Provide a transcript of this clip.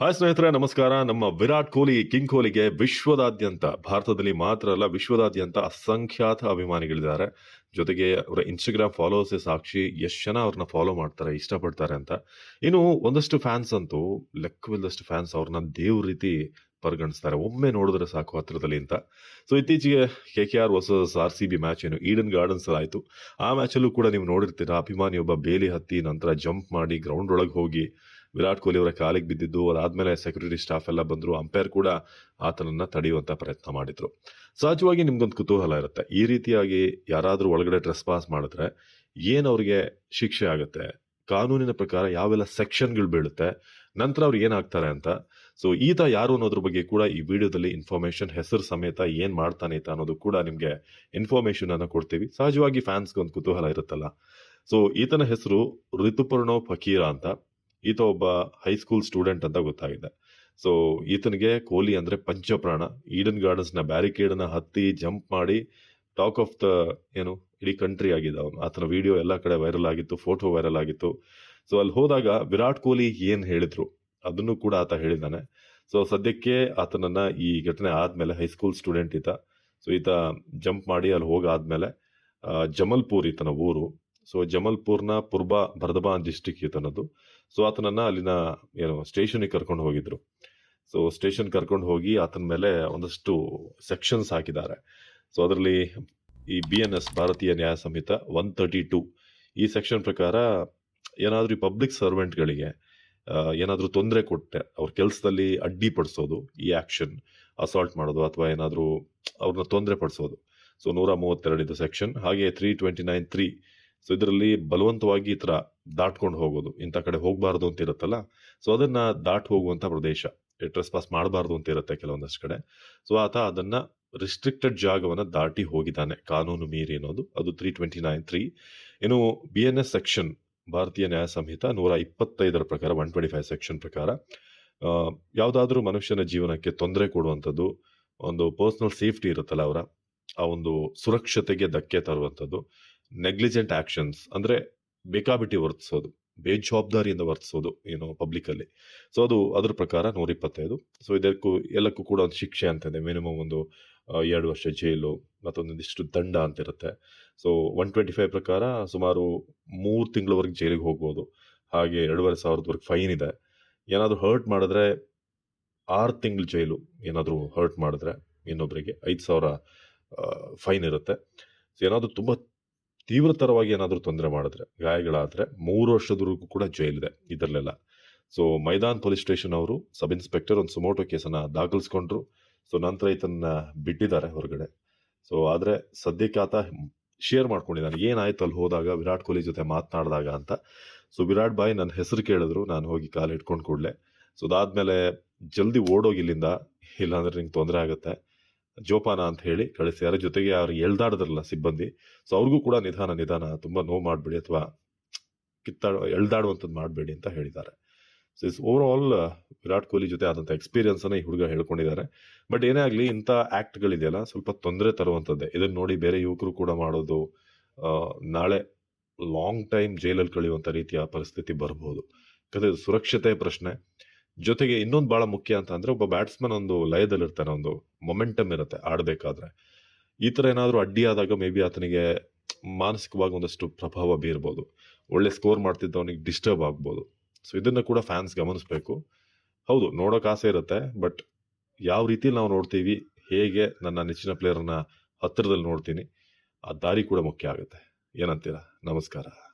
Hi ಸ್ನೇಹಿತರೆ, ನಮಸ್ಕಾರ. ನಮ್ಮ ವಿರಾಟ್ ಕೊಹ್ಲಿ, ಕಿಂಗ್ ಕೊಹ್ಲಿಗೆ ವಿಶ್ವದಾದ್ಯಂತ, ಭಾರತದಲ್ಲಿ ಮಾತ್ರ ಅಲ್ಲ, ವಿಶ್ವದಾದ್ಯಂತ ಅಸಂಖ್ಯಾತ ಅಭಿಮಾನಿಗಳಿದ್ದಾರೆ. ಜೊತೆಗೆ ಅವರ ಇನ್ಸ್ಟಾಗ್ರಾಮ್ ಫಾಲೋವರ್ಸ್ ಸಾಕ್ಷಿ ಎಷ್ಟು ಜನ ಅವ್ರನ್ನ ಫಾಲೋ ಮಾಡ್ತಾರೆ, ಇಷ್ಟಪಡ್ತಾರೆ ಅಂತ. ಇನ್ನು ಒಂದಷ್ಟು ಫ್ಯಾನ್ಸ್ ಅಂತೂ, ಲೆಕ್ಕವಿಲ್ಲದಷ್ಟು ಫ್ಯಾನ್ಸ್ ಅವ್ರನ್ನ ದೇವ್ರ ರೀತಿ ಪರಿಗಣಿಸ್ತಾರೆ. ಒಮ್ಮೆ ನೋಡಿದ್ರೆ ಸಾಕು ಹತ್ರದಲ್ಲಿ ಅಂತ. ಸೊ ಇತ್ತೀಚೆಗೆ K K R versus R C B match ಏನು ಈಡನ್ ಗಾರ್ಡನ್ಸ್ ಅಲ್ಲಿ ಆಯಿತು. ಆ ಮ್ಯಾಚಲ್ಲೂ ಕೂಡ ನೀವು ನೋಡಿರ್ತೀರಾ ಅಭಿಮಾನಿ ಒಬ್ಬ ಬೇಲಿ ಹತ್ತಿ ನಂತರ ಜಂಪ್ ಮಾಡಿ ಗ್ರೌಂಡ್ ಒಳಗೆ ಹೋಗಿ ವಿರಾಟ್ ಕೊಹ್ಲಿ ಅವರ ಕಾಲಿಗೆ ಬಿದ್ದಿದ್ದು ಅದಾದ್ಮೇಲೆ ಸೆಕ್ಯೂರಿಟಿ ಸ್ಟಾಫ್ ಎಲ್ಲ ಬಂದ್ರು ಅಂಪೈರ್ ಕೂಡ ಆತನನ್ನ ತಡೆಯುವಂತ ಪ್ರಯತ್ನ ಮಾಡಿದ್ರು. ಸಹಜವಾಗಿ ನಿಮ್ಗೊಂದು ಕುತೂಹಲ ಇರುತ್ತೆ. ಈ ರೀತಿಯಾಗಿ ಯಾರಾದರೂ ಒಳಗಡೆ ಡ್ರೆಸ್ ಪಾಸ್ ಮಾಡಿದ್ರೆ ಏನು ಅವ್ರಿಗೆ ಶಿಕ್ಷೆ ಆಗುತ್ತೆ? ಕಾನೂನಿನ ಪ್ರಕಾರ ಯಾವೆಲ್ಲ ಸೆಕ್ಷನ್ಗಳು ಬೀಳುತ್ತೆ? ನಂತರ ಅವ್ರು ಏನಾಗ್ತಾರೆ ಅಂತ. ಸೊ ಈತ ಯಾರು ಅನ್ನೋದ್ರ ಬಗ್ಗೆ ಕೂಡ ಈ ವಿಡಿಯೋದಲ್ಲಿ ಇನ್ಫಾರ್ಮೇಶನ್ ಹೆಸರು ಸಮೇತ ಏನು ಮಾಡ್ತಾನೆ ಈತ ಅನ್ನೋದು ಕೂಡ ನಿಮಗೆ ಇನ್ಫಾರ್ಮೇಶನ್ ಅನ್ನು ಕೊಡ್ತೀವಿ. ಸಹಜವಾಗಿ ಫ್ಯಾನ್ಸ್ಗೆ ಒಂದು ಕುತೂಹಲ ಇರುತ್ತಲ್ಲ. ಸೊ ಈತನ ಹೆಸರು ಋತುಪರ್ಣೋ ಫಕೀರ ಅಂತ. ಈತ ಒಬ್ಬ ಹೈಸ್ಕೂಲ್ ಸ್ಟೂಡೆಂಟ್ ಅಂತ ಗೊತ್ತಾಗಿದೆ. ಸೊ ಈತನಿಗೆ ಕೊಹ್ಲಿ ಅಂದ್ರೆ ಪಂಚಪ್ರಾಣ. ಈಡನ್ ಗಾರ್ಡನ್ಸ್ನ ಬ್ಯಾರಿಕೇಡ್ನ ಹತ್ತಿ ಜಂಪ್ ಮಾಡಿ ಟಾಕ್ ಆಫ್ ದ ಏನು, ಇಡೀ ಕಂಟ್ರಿ ಆಗಿದೆ ಅವನು. ಆತನ ವಿಡಿಯೋ ಎಲ್ಲ ಕಡೆ ವೈರಲ್ ಆಗಿತ್ತು ಫೋಟೋ ವೈರಲ್ ಆಗಿತ್ತು. ಸೊ ಅಲ್ಲಿ ಹೋದಾಗ ವಿರಾಟ್ ಕೊಹ್ಲಿ ಏನ್ ಹೇಳಿದ್ರು, ಅದನ್ನು ಕೂಡ ಆತ ಹೇಳಿದ್ದಾನೆ. ಸೊ ಸದ್ಯಕ್ಕೆ ಆತನನ್ನ ಈ ಘಟನೆ ಆದ್ಮೇಲೆ ಹೈಸ್ಕೂಲ್ ಸ್ಟೂಡೆಂಟ್ ಈತ. ಸೊ ಈತ ಜಂಪ್ ಮಾಡಿ ಅಲ್ಲಿ ಹೋಗಾದ್ಮೇಲೆ ಜಮಲ್ಪುರ್ ಈತನ ಊರು. ಸೊ ಜಮಲ್ಪುರ್ನ ಪುರ್ಬಾ ಬರ್ದಬಾ ಡಿಸ್ಟಿಕ್ ಈತನದು ಸೊ ಆತನನ್ನ ಅಲ್ಲಿನ, ಏನು ಸ್ಟೇಷನ್ಗೆ ಕರ್ಕೊಂಡು ಹೋಗಿದ್ರು. ಸೊ ಸ್ಟೇಷನ್ ಕರ್ಕೊಂಡು ಹೋಗಿ ಆತನ ಮೇಲೆ ಒಂದಷ್ಟು ಸೆಕ್ಷನ್ಸ್ ಹಾಕಿದ್ದಾರೆ. ಸೊ ಅದರಲ್ಲಿ ಈ B N S Bharatiya Nyaya Sanhita one thirty two ಈ ಸೆಕ್ಷನ್ ಪ್ರಕಾರ ಏನಾದ್ರೂ ಈ ಪಬ್ಲಿಕ್ ಸರ್ವೆಂಟ್ಗಳಿಗೆ ಏನಾದ್ರೂ ತೊಂದರೆ ಕೊಟ್ಟೆ, ಅವ್ರ ಕೆಲಸದಲ್ಲಿ ಅಡ್ಡಿಪಡಿಸೋದು ಈ ಆಕ್ಷನ್ ಅಸಾಲ್ಟ್ ಮಾಡೋದು, ಅಥವಾ ಏನಾದ್ರೂ ಅವ್ರನ್ನ ತೊಂದರೆ ಪಡಿಸೋದು. ಸೊ ನೂರ ಮೂವತ್ತೆರಡಿದು ಸೆಕ್ಷನ್ ಹಾಗೆ three twenty nine three so ಇದರಲ್ಲಿ ಬಲವಂತವಾಗಿ ಈ ಥರ ದಾಟ್ಕೊಂಡು ಹೋಗೋದು. ಇಂಥ ಕಡೆ ಹೋಗಬಾರ್ದು ಅಂತ ಇರುತ್ತಲ್ಲ? ಸೊ ಅದನ್ನ ದಾಟ್ ಹೋಗುವಂತ ಪ್ರದೇಶ. ಟ್ರೆಸ್ ಪಾಸ್ ಮಾಡಬಾರ್ದು ಅಂತ ಇರುತ್ತೆ ಕೆಲವೊಂದಷ್ಟು ಕಡೆ. ಸೊ ಆತ ಅದನ್ನ ರಿಸ್ಟ್ರಿಕ್ಟೆಡ್ ಜಾಗವನ್ನ ದಾಟಿ ಹೋಗಿದ್ದಾನೆ. ಕಾನೂನು ಮೀರಿ ಅನ್ನೋದು. ಅದು ತ್ರೀ ಟ್ವೆಂಟಿ ನೈನ್ ತ್ರೀ ಇನ್ನು B N S section Bharatiya Nyaya Sanhita ನೂರ ಇಪ್ಪತ್ತೈದರ ಪ್ರಕಾರ ಒನ್ ಟ್ವೆಂಟಿ ಫೈವ್ ಸೆಕ್ಷನ್ ಪ್ರಕಾರ ಯಾವುದಾದ್ರೂ ಮನುಷ್ಯನ ಜೀವನಕ್ಕೆ ತೊಂದರೆ ಕೊಡುವಂಥದ್ದು, ಒಂದು ಪರ್ಸನಲ್ ಸೇಫ್ಟಿ ಇರುತ್ತಲ್ಲ ಅವರ, ಆ ಒಂದು ಸುರಕ್ಷತೆಗೆ ಧಕ್ಕೆ ತರುವಂಥದ್ದು ನೆಗ್ಲಿಜೆಂಟ್ ಆಕ್ಷನ್ಸ್ ಅಂದ್ರೆ ಬೇಕಾಬಿಟ್ಟಿ ವರ್ತಿಸೋದು, ಬೇಜವಾಬ್ದಾರಿಯಿಂದ ವರ್ತಿಸೋದು ಏನು ಪಬ್ಲಿಕ್ ಅಲ್ಲಿ ಸೊ ಅದು ಅದ್ರ ಪ್ರಕಾರ ನೂರ ಇಪ್ಪತ್ತೈದು. ಸೊ ಇದಕ್ಕೂ, ಎಲ್ಲಕ್ಕೂ ಕೂಡ ಒಂದು ಶಿಕ್ಷೆ ಅಂತ ಇದೆ. ಮಿನಿಮಮ್ ಒಂದು ಎರಡು ವರ್ಷ ಜೈಲು ಮತ್ತೊಂದಿಷ್ಟು ದಂಡ ಅಂತ ಇರುತ್ತೆ. ಸೊ ಒನ್ ಟ್ವೆಂಟಿ ಫೈವ್ ಪ್ರಕಾರ ಸುಮಾರು ಮೂರು ತಿಂಗಳವರೆಗೆ ಜೈಲಿಗೆ ಹೋಗ್ಬೋದು. ಹಾಗೆ ಎರಡೂವರೆ ಸಾವಿರದವರೆಗೆ ಫೈನ್ ಇದೆ. ಏನಾದರೂ ಹರ್ಟ್ ಮಾಡಿದ್ರೆ ಆರು ತಿಂಗಳು ಜೈಲು ಏನಾದರೂ ಹರ್ಟ್ ಮಾಡಿದ್ರೆ ಇನ್ನೊಬ್ಬರಿಗೆ ಐದು ಸಾವಿರ ಫೈನ್ ಇರುತ್ತೆ. ಸೊ ಏನಾದರೂ ತುಂಬ ತೀವ್ರತರವಾಗಿ ಏನಾದರೂ ತೊಂದರೆ ಮಾಡಿದ್ರೆ, ಗಾಯಗಳಾದರೆ ಮೂರು ವರ್ಷದವರೆಗೂ ಕೂಡ ಜೈಲಿದೆ ಇದರಲ್ಲೆಲ್ಲ. ಸೊ ಮೈದಾನ್ ಪೊಲೀಸ್ ಸ್ಟೇಷನ್ ಅವರು ಸಬ್ ಇನ್ಸ್ಪೆಕ್ಟರ್ ಒಂದು ಸುಮೋಟೋ ಕೇಸನ್ನ ದಾಖಲಿಸ್ಕೊಂಡ್ರು. ಸೊ ನಂತರ ಈತನ ಬಿಟ್ಟಿದ್ದಾರೆ ಹೊರಗಡೆ. ಸೊ ಆದ್ರೆ ಸದ್ಯಕ್ಕೆ ಆತ ಶೇರ್ ಮಾಡ್ಕೊಂಡಿದ್ದಾನೆ. ಏನಾಯ್ತು ಅಲ್ಲಿ ಹೋದಾಗ, ವಿರಾಟ್ ಕೊಹ್ಲಿ ಜೊತೆ ಮಾತನಾಡಿದಾಗ ಅಂತ. ಸೊ ವಿರಾಟ್ ಬಾಯ್ ನನ್ನ ಹೆಸರು ಕೇಳಿದ್ರು. ನಾನು ಹೋಗಿ ಕಾಲು ಇಟ್ಕೊಂಡು ಕೂಡಲೇ. ಸೊ ಅದಾದ್ಮೇಲೆ ಜಲ್ದಿ ಓಡೋಗಿ ಇಲ್ಲಿಂದ, ಇಲ್ಲಾಂದ್ರೆ ನಿಂಗೆ ತೊಂದರೆ ಆಗುತ್ತೆ. ಜೋಪಾನ ಅಂತ ಹೇಳಿ ಕಳಿಸಿ. ಜೊತೆಗೆ ಅವ್ರು ಎಳ್ದಾಡದ್ರಲ್ಲ ಸಿಬ್ಬಂದಿ. ಸೊ ಅವ್ರಿಗೂ ಕೂಡ ನಿಧಾನ ನಿಧಾನ ತುಂಬಾ ನೋವು ಮಾಡಬೇಡಿ ಅಥವಾ ಕಿತ್ತಾಡ, ಎಳ್ದಾಡುವಂಥದ್ದು ಮಾಡಬೇಡಿ ಅಂತ ಹೇಳಿದ್ದಾರೆ. So is over all Virat Kohli ಜೊತೆ ಆದಂಥ ಎಕ್ಸ್ಪೀರಿಯನ್ಸ್ ಅನ್ನ ಈ ಹುಡುಗ ಹೇಳ್ಕೊಂಡಿದ್ದಾರೆ. ಬಟ್ ಏನೇ ಆಗಲಿ ಇಂಥ ಆ್ಯಕ್ಟ್ಗಳಿದೆಯಲ್ಲ ಸ್ವಲ್ಪ ತೊಂದರೆ ತರುವಂಥದ್ದೇ. ಇದನ್ನ ನೋಡಿ ಬೇರೆ ಯುವಕರು ಕೂಡ ಮಾಡೋದು ನಾಳೆ ಲಾಂಗ್ ಟೈಮ್ ಜೈಲಲ್ಲಿ ಕಳೆಯುವಂಥ ರೀತಿಯ ಪರಿಸ್ಥಿತಿ ಬರಬಹುದು ಯಾಕಂದ್ರೆ ಸುರಕ್ಷತೆ ಪ್ರಶ್ನೆ. ಜೊತೆಗೆ ಇನ್ನೊಂದು ಬಹಳ ಮುಖ್ಯ ಅಂತ ಅಂದ್ರೆ ಒಬ್ಬ ಬ್ಯಾಟ್ಸ್ಮನ್ ಒಂದು ಲಯದಲ್ಲಿರ್ತಾನೆ, ಒಂದು ಮೊಮೆಂಟಮ್ ಇರುತ್ತೆ ಆಡಬೇಕಾದ್ರೆ. ಈ ತರ ಏನಾದರೂ ಅಡ್ಡಿ ಆದಾಗ ಮೇ ಬಿ ಆತನಿಗೆ ಮಾನಸಿಕವಾಗಿ ಒಂದಷ್ಟು ಪ್ರಭಾವ ಬೀರ್ಬೋದು. ಒಳ್ಳೆ ಸ್ಕೋರ್ ಮಾಡ್ತಿದ್ದವನಿಗೆ ಡಿಸ್ಟರ್ಬ್ ಆಗ್ಬೋದು. ಸೊ ಇದನ್ನ ಕೂಡ ಫ್ಯಾನ್ಸ್ ಗಮನಿಸಬೇಕು. ಹೌದು, ನೋಡೋಕೆ ಆಸೆ ಇರುತ್ತೆ ಬಟ್ ಯಾವ ರೀತಿ ನಾವು ನೋಡ್ತೀವಿ, ಹೇಗೆ ನನ್ನ ನೆಚ್ಚಿನ ಪ್ಲೇಯರ್ನ ಹತ್ತಿರದಲ್ಲಿ ನೋಡ್ತೀನಿ, ಆ ದಾರಿ ಕೂಡ ಮುಖ್ಯ ಆಗುತ್ತೆ. ಏನಂತೀರಾ? ನಮಸ್ಕಾರ.